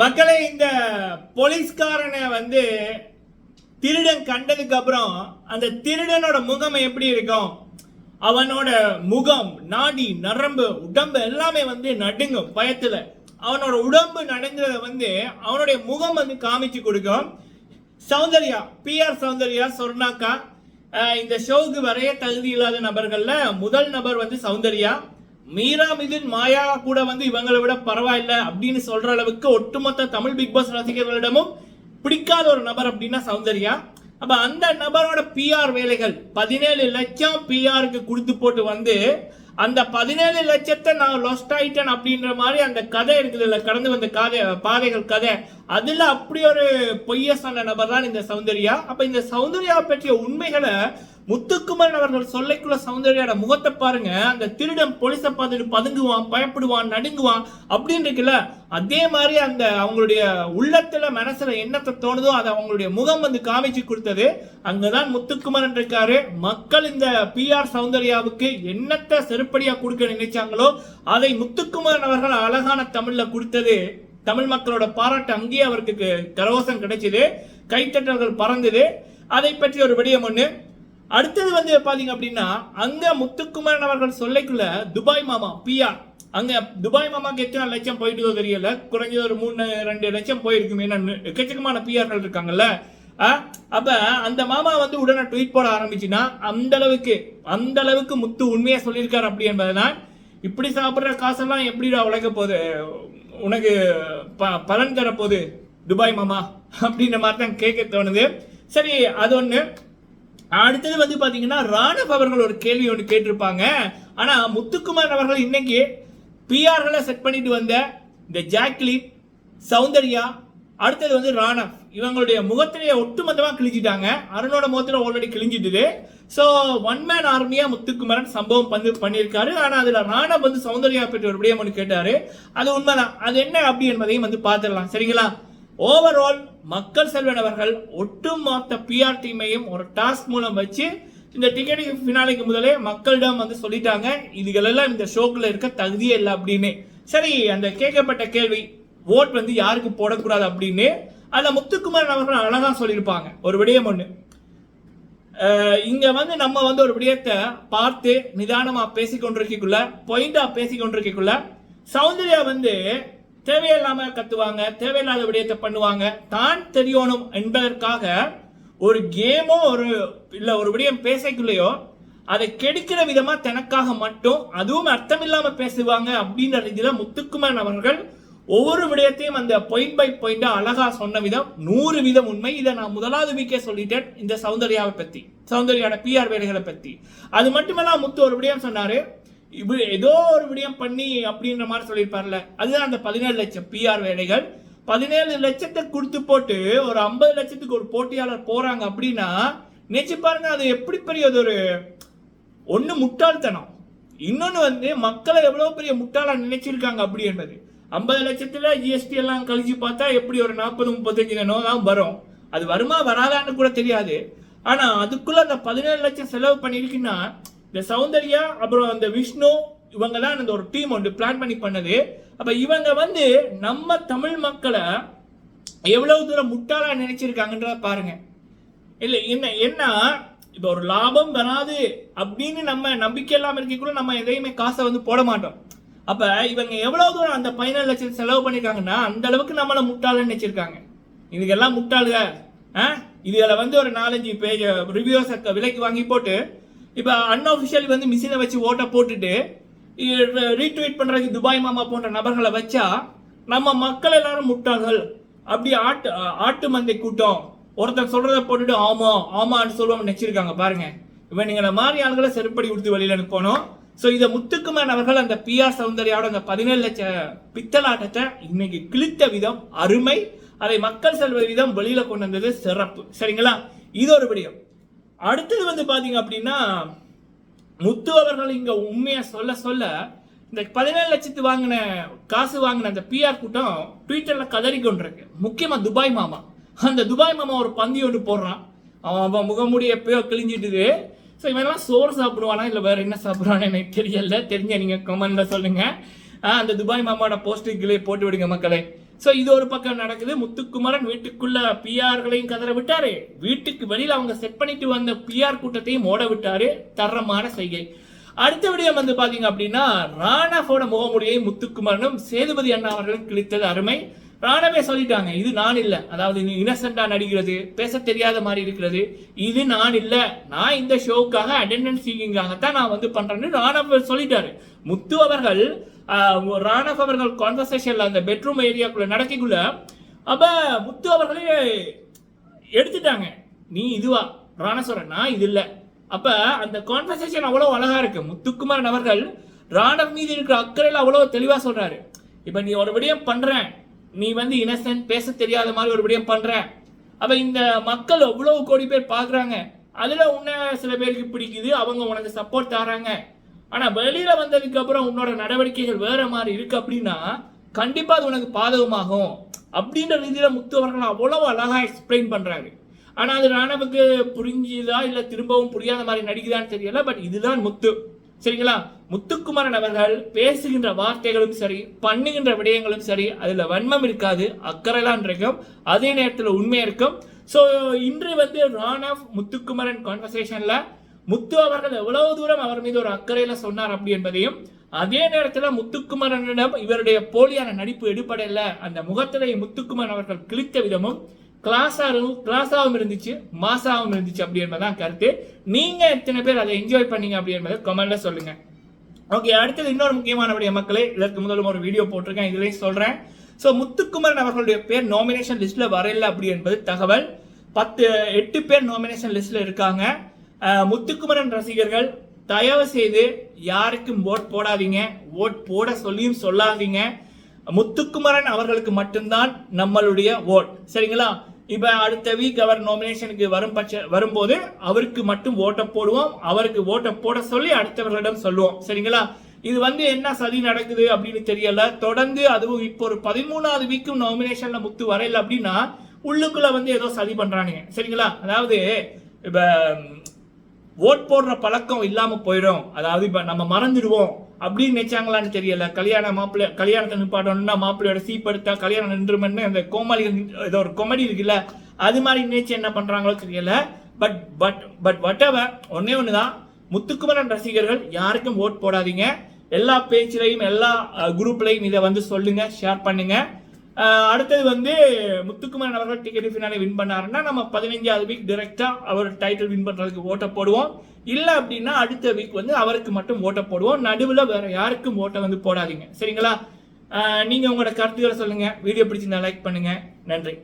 மக்களை இந்த போலீஸ்காரனை வந்து திருடன் கண்டதுக்கு அப்புறம் அந்த திருடனோட முகம் எப்படி இருக்கும்? அவனோட முகம் நாடி நரம்பு உடம்பு எல்லாமே வந்து நடுங்கும் பயத்துல. அவனோட உடம்பு நடுங்கிறத வந்து அவனுடைய முகம் வந்து காமிச்சு கொடுக்கும். சௌந்தர்யா பிஆர் சௌந்தர்யா சொர்ணாக்கா இந்த ஷோவுக்கு வரைய தகுதி இல்லாத நபர்களில் முதல் நபர் வந்து சௌந்தர்யா. மீரா மிதின் மாயா கூட வந்து இவங்களை விட பரவாயில்ல அப்படின்னு சொல்ற அளவுக்கு ஒட்டுமொத்த தமிழ் பிக் பாஸ் ரசிகர்களிடமும் பிடிக்காத ஒரு நபர் அப்படின்னா சௌந்தர்யா. அப்ப அந்த நபரோட பிஆர் வேலைகள் பதினேழு லட்சம் பிஆருக்கு கொடுத்து போட்டு வந்து அந்த பதினேழு லட்சத்தை நான் லொஸ்ட் ஆயிட்டேன் அப்படின்ற மாதிரி அந்த கதை இருக்குது இல்லை கடந்து வந்த கதை பாதைகள் கதை. அதில் அப்படி ஒரு பொய்ய சொன்ன நபர் தான் இந்த சௌந்தர்யா. அப்போ இந்த சௌந்தர்யா பற்றிய உண்மைகளை முத்துக்குமரன் அவர்கள் சொல்லைக்குள்ள சௌந்தர்யோட முகத்தை பாருங்க. அந்த திருடன் போலீஸை பார்த்துட்டு பதுங்குவான் பயப்படுவான் நடுங்குவான் அப்படின்னு இருக்குல்ல? அதே மாதிரி அந்த அவங்களுடைய உள்ளத்துல மனசுல என்னத்தை தோணுதோ அதை அவங்களுடைய முகம் வந்து காமிச்சு கொடுத்தது. அங்கதான் முத்துக்குமரன் இருக்காரு. மக்கள் இந்த பிஆர் சௌந்தர்யாவுக்கு என்னத்தை செருப்படியா கொடுக்க நினைச்சாங்களோ அதை முத்துக்குமரன் அவர்கள் அழகான தமிழ்ல கொடுத்தது. தமிழ் மக்களோட பாராட்டு அங்கேயே அவருக்கு கரகோசம் கிடைச்சது. கைத்தட்டல்கள் பறந்தது. அதை பற்றி ஒரு விடயம் ஒன்று அடுத்தது வந்து பாத்தீங்க அப்படின்னா அங்க முத்துக்குமரன் அவர்கள் சொல்லைக்குள்ள துபாய் மாமா பிஆர் அங்க துபாய் மாமாக்கு எத்தனை லட்சம் போயிட்டு தெரியல. குறைஞ்சது ஒரு மூணு ரெண்டு லட்சம் போயிருக்குமே. ஏன்னா எக்கச்சக்கமான பிஆர்கள் இருக்காங்கல்ல. அப்போ அப்ப அந்த மாமா வந்து உடனே ட்வீட் போட ஆரம்பிச்சுன்னா அந்த அளவுக்கு அந்த அளவுக்கு முத்து உண்மையா சொல்லியிருக்காரு அப்படி என்பதுதான் இப்படி சாப்பிடுற காசெல்லாம் எப்படிடா உழைக்க போகுது? உனக்கு ப பலன் தரப்போகுது துபாய் மாமா அப்படின்ற மாதிரி தான் கேட்க தோணுது. சரி அது ஒன்று அடுத்தது வந்து பாத்தீங்கன்னா ராணவ் அவர்கள் ஒரு கேள்வி ஒன்று கேட்டிருப்பாங்க. ஆனா முத்துக்குமார் அவர்கள் இன்னைக்கு பிஆர்களை செட் பண்ணிட்டு வந்த இந்த ஜாக்லின் சௌந்தர்யா அடுத்தது வந்து ராணவ் இவங்களுடைய முகத்திலேயே ஒட்டுமொத்தமாக கிழிஞ்சிட்டாங்க. அருணோட முகத்தில் ஆல்ரெடி கிழிஞ்சிட்டுது. ஸோ ஒன் மேன் ஆர்மியாக முத்துக்குமரன் சம்பவம் வந்து பண்ணியிருக்காரு. ஆனால் அதில் ராணவ் வந்து சௌந்தர்யா பற்றி ஒரு விடயம் ஒன்று கேட்டார். அது உண்மைதான். அது என்ன அப்படி என்பதையும் வந்து பார்த்துடலாம். சரிங்களா? ஓவரால் மக்கள் செல்வன் அவர்கள் ஒட்டுமொத்த பிஆர் டீமையும் ஒரு டாஸ்க் மூலம் வச்சு இந்த டிக்கெட் ஃபினாலைக்கு முதலே மக்களிடம் வந்து சொல்லிட்டாங்க. இதுகளெல்லாம் இந்த ஷோக்கில் இருக்க தகுதியே இல்லை அப்படின்னு. சரி அந்த கேட்கப்பட்ட கேள்வி ஓட் வந்து யாருக்கு போடக்கூடாது அப்படின்னு. அதில் முத்துக்குமாரன் அவர்கள் அழகாக சொல்லியிருப்பாங்க. ஒரு விடயம் ஒன்று இங்கே வந்து நம்ம வந்து ஒரு விடயத்தை பார்த்து நிதானமாக பேசிக்கொண்டிருக்கக்குள்ள பொயிண்டாக பேசிக்கொண்டிருக்கக்குள்ள சௌந்தர்யா வந்து தேவையில்லாம கத்துவாங்க தேவையில்லாத விடயத்தை பண்ணுவாங்க. தான் தெரியணும் என்பதற்காக ஒரு கேமோ ஒரு இல்ல ஒரு விடயம் பேசக்குள்ளேயோ அதை கெடுக்கிற விதமா தனக்காக மட்டும் அதுவும் அர்த்தமில்லாம பேசுவாங்க அப்படின்ற ரீதியில முத்துக்குமரன் அவர்கள் ஒவ்வொரு விடயத்தையும் அந்த பாயிண்ட் பை பாயிண்டா அழகா சொன்ன விதம் நூறு வீதம் உண்மை. இதை நான் முதலாவது வீக்கே சொல்லிட்டேன் இந்த சௌந்தர்யாவை பத்தி. சௌந்தர்யாவோட பிஆர் வேலைகளை பத்தி. அது மட்டுமல்ல முத்து ஒரு விடயம் சொன்னாரு இப்படி ஏதோ ஒரு விடயம் பண்ணி அப்படின்ற மாதிரி சொல்லியிருப்பார்ல. அதுதான் அந்த பதினேழு லட்சம் பிஆர் வேலைகள். பதினேழு லட்சத்தை கொடுத்து போட்டு ஒரு ஐம்பது லட்சத்துக்கு ஒரு போட்டியாளர் போறாங்க அப்படின்னா நினைச்சு பாருங்க அது எப்படி பெரிய ஒரு ஒன்று முட்டாள்தனம். இன்னொன்று வந்து மக்களை எவ்வளோ பெரிய முட்டாளாக நினைச்சிருக்காங்க அப்படி என்பது. ஐம்பது லட்சத்தில் ஜிஎஸ்டி எல்லாம் கழிச்சு பார்த்தா எப்படி ஒரு நாற்பது முப்பத்தஞ்சு தானோ தான் வரும். அது வருமா வராதான்னு கூட தெரியாது. ஆனால் அதுக்குள்ளே அந்த பதினேழு லட்சம் செலவு பண்ணியிருக்குன்னா இந்த சௌந்தர்யா அப்புறம் அந்த விஷ்ணு இவங்க தான் அந்த ஒரு டீம் ஒன்று பிளான் பண்ணி பண்ணது. அப்போ இவங்க வந்து நம்ம தமிழ் மக்களை எவ்வளவு தூரம் முட்டாளாக நினைச்சிருக்காங்கன்றத பாருங்க. இல்லை என்ன என்ன இப்போ ஒரு லாபம் வராது அப்படின்னு நம்ம நம்பிக்கை இல்லாம இருக்கக்குள்ள நம்ம எதையுமே காசை வந்து போட மாட்டோம். அப்போ இவங்க எவ்வளவு தூரம் அந்த பதினேழு லட்சம் செலவு பண்ணியிருக்காங்கன்னா அந்த அளவுக்கு நம்மளை முட்டாளன்னு நினைச்சிருக்காங்க. இதுக்கெல்லாம் முட்டாளுக ஆ? இதில் வந்து ஒரு நாலஞ்சு பேஜ் ரிவ்யூஸ் விலைக்கு வாங்கி போட்டு இப்போ அன்அஃபிஷியல் வந்து மிஷினை வச்சு ஓட்டை போட்டுட்டு ரீட்வீட் பண்ணுறதுக்கு துபாய் மாமா போன்ற நபர்களை வச்சா நம்ம மக்கள் எல்லாரும் முட்டாள்கள். அப்படி ஆட்டு ஆட்டு மந்தை கூட்டம். ஒருத்தன் சொல்கிறத போட்டுட்டு ஆமாம் ஆமான்னு சொல்லுவோம் நினச்சிருக்காங்க பாருங்க. இவன் நீங்க மாதிரி ஆளுகளை செருப்படி கொடுத்து வழியில் அனுப்பணும். ஸோ இதை முத்துக்குமரன் அவர்கள் அந்த பிஆர் சௌந்தர்யாவோட அந்த பதினேழு லட்ச பித்தலாட்டத்தை இன்னைக்கு கிழித்த விதம் அருமை. அதை மக்கள் செல்வ விதம் வெளியில் கொண்டு வந்தது சிறப்பு. சரிங்களா? இது ஒரு விடயம். அடுத்தது வந்து பாத்தீங்க அப்படின்னா முத்து அவர்கள் இங்க உண்மையை சொல்ல சொல்ல இந்த பதினேழு லட்சத்து வாங்கின காசு வாங்கின அந்த பிஆர் கூட்டம் ட்விட்டர்ல கதறி கொண்டிருக்கு முக்கியமா துபாய் மாமா. அந்த துபாய் மாமா ஒரு பந்தி ஒன்று போடுறான். அவன் அவன் முகமுடி எப்பயோ கிழிஞ்சிட்டுது ஸோ இவன்லாம் சோறு சாப்பிடுவானா இல்லை வேற என்ன சாப்பிடுவானு எனக்கு தெரியல. தெரிஞ்ச நீங்க கமெண்ட்ல சொல்லுங்க. அந்த துபாய் மாமாவோட போஸ்டர் கீழே போட்டு விடுங்க மக்களே. ஸோ இது ஒரு பக்கம் நடக்குது. முத்துக்குமரன் வீட்டுக்குள்ள பிஆர்களையும் கதற விட்டாரு. வீட்டுக்கு வெளியில அவங்க செட் பண்ணிட்டு வந்த பிஆர் கூட்டத்தையும் ஓட விட்டாரு. தரமான செய்கை. அடுத்த விடயம் வந்து பாத்தீங்க அப்படின்னா ராணாஃபோட முகமுடியை முத்துக்குமரனும் சேதுபதி அண்ணா அவர்களும் கிழித்தது அருமை. ராணவே சொல்லிட்டாங்க இது நான் இல்லை. அதாவது நீ இன்னசென்டா நடிக்கிறது பேச தெரியாத மாதிரி இருக்கிறது இது நான் இல்லை. நான் இந்த ஷோவுக்காக அட்டெண்டன்ஸ் சீக்கிங்காகத்தான் நான் வந்து பண்றேன்னு ராணவ் சொல்லிட்டாரு. முத்து அவர்கள் ராணவ் அவர்கள் கான்வர்சேஷன்ல அந்த பெட்ரூம் ஏரியாக்குள்ள நடக்கக்குள்ள அப்ப முத்து அவர்களே எடுத்துட்டாங்க. நீ இதுவா? ராணேஸ்வரன் நான் இது இல்லை. அப்ப அந்த கான்வர்சேஷன் அவ்வளவு அழகா இருக்கு. முத்துக்குமாரன் அவர்கள் ராணவ் மீது இருக்கிற அக்கறையில் அவ்வளவு தெளிவா சொல்றாரு. இப்ப நீ ஒரு விடயம் பண்ற நீ வந்து இனசென்ட் பேச தெரியாத மாதிரி ஒரு விடயம் பண்ற. அப்ப இந்த மக்கள் அவ்வளோ கோடி பேர் பாக்குறாங்க? அதுல உன்னை சில பேருக்கு பிடிக்குது அவங்க உனக்கு சப்போர்ட் தராங்க ஆனா வெளியில வந்ததுக்கு அப்புறம் உன்னோட நடவடிக்கைகள் வேற மாதிரி இருக்கு அப்படின்னா கண்டிப்பா அது உனக்கு பாதகமாகும். அப்படின்ற ரீதியில முத்து அவர்கள் அவ்வளவு அழகா எக்ஸ்பிளைன் பண்றாரு. ஆனா அது ராணவுக்கு புரிஞ்சுதா இல்ல திரும்பவும் புரியாத மாதிரி நடிக்குதான்னு தெரியல பட் இதுதான் முத்து. சரிங்களா? முத்துக்குமரன் அவர்கள் பேசுகின்ற வார்த்தைகளும் சரி பண்ணுகின்ற விடயங்களும் சரி அதில் வன்மம் இருக்காது அக்கறைலாம் இருக்கும் அதே நேரத்தில் உண்மை இருக்கும். ஸோ இன்று வந்து ராணவ் முத்துக்குமரன் கான்வர்சேஷனில் முத்து அவர்கள் எவ்வளவு தூரம் அவர் மீது ஒரு அக்கறையில் சொன்னார் அப்படி என்பதையும் அதே நேரத்தில் முத்துக்குமரனிடம் இவருடைய போலியான நடிப்பு எடுப்படையில் அந்த முகத்திலே முத்துக்குமரன் அவர்கள் கிழித்த விதமும் கிளாஸாகவும் கிளாஸாகவும் இருந்துச்சு மாசாகவும் இருந்துச்சு அப்படி என்பதான் கருத்து. நீங்கள் எத்தனை பேர் அதை என்ஜாய் பண்ணீங்க அப்படி என்பதை கமெண்ட்ல சொல்லுங்கள் ஓகே அடுத்தது இன்னொரு முக்கியமான விடய மக்களே இதற்கு முதலும் ஒரு வீடியோ போட்டிருக்கேன் இதுலேயும் சொல்கிறேன் ஸோ முத்துக்குமரன் அவர்களுடைய பேர் நாமினேஷன் லிஸ்ட்டில் வரையில அப்படி என்பது தகவல். பத்து எட்டு பேர் நாமினேஷன் லிஸ்ட்டில் இருக்காங்க. முத்துக்குமரன் ரசிகர்கள் தயவு செய்து யாருக்கும் ஓட் போடாதீங்க. ஓட் போட சொல்லியும் சொல்லாதீங்க. முத்துக்குமரன் அவர்களுக்கு மட்டும்தான் நம்மளுடைய ஓட் சரிங்களா? இப்போ அடுத்த வீக் அவர் நாமினேஷனுக்கு வரும் பட்ச வரும்போது அவருக்கு மட்டும் ஓட்டை போடுவோம். அவருக்கு ஓட்டை போட சொல்லி அடுத்தவர்களிடம் சொல்லுவோம். சரிங்களா? இது வந்து என்ன சதி நடக்குது அப்படின்னு தெரியல. தொடர்ந்து அதுவும் இப்போ ஒரு பதிமூணாவது வீக்கும் நாமினேஷன்ல முத்து வரையில அப்படின்னா உள்ளுக்குள்ள வந்து ஏதோ சதி பண்றானுங்க. சரிங்களா? அதாவது இப்போ ஓட் போடுற பழக்கம் இல்லாமல் போயிடும். அதாவது இப்போ நம்ம மறந்துடுவோம். அப்படின்னு நினைச்சாங்களான்னு தெரியல. கல்யாண மாப்பிள்ளை கல்யாணத்தை நிப்பாட்டணும்னா மாப்பிள்ளையோட சீப்படுத்தா கல்யாணம் நின்றுமென்னு அந்த கோமாளி ஏதோ ஒரு கொமெடி இருக்குல்ல அது மாதிரி நினைச்சு என்ன பண்ணுறாங்களோ தெரியல. பட் பட் பட் வட்டவர் ஒன்னே தான் முத்துக்குமரன் ரசிகர்கள் யாருக்கும் ஓட் போடாதீங்க. எல்லா பேச்சிலையும் எல்லா குரூப்லையும் இதை வந்து சொல்லுங்கள் ஷேர் பண்ணுங்கள் அடுத்தது வந்து முத்துக்குமார் அவர்கள் டிக்கெட் ஃபினாலே வின் பண்ணாருன்னா நம்ம பதினஞ்சாவது வீக் டிரெக்டாக அவர் டைட்டில் வின் பண்ணுறதுக்கு ஓட்ட போடுவோம். இல்லை அப்படின்னா அடுத்த வீக் வந்து அவருக்கு மட்டும் ஓட்ட போடுவோம். நடுவில் வேற யாருக்கும் ஓட்டை வந்து போடாதீங்க. சரிங்களா? நீங்கள் உங்களோட கருத்துக்களை சொல்லுங்கள் வீடியோ பிடிச்சிருந்தா லைக் பண்ணுங்கள் நன்றி.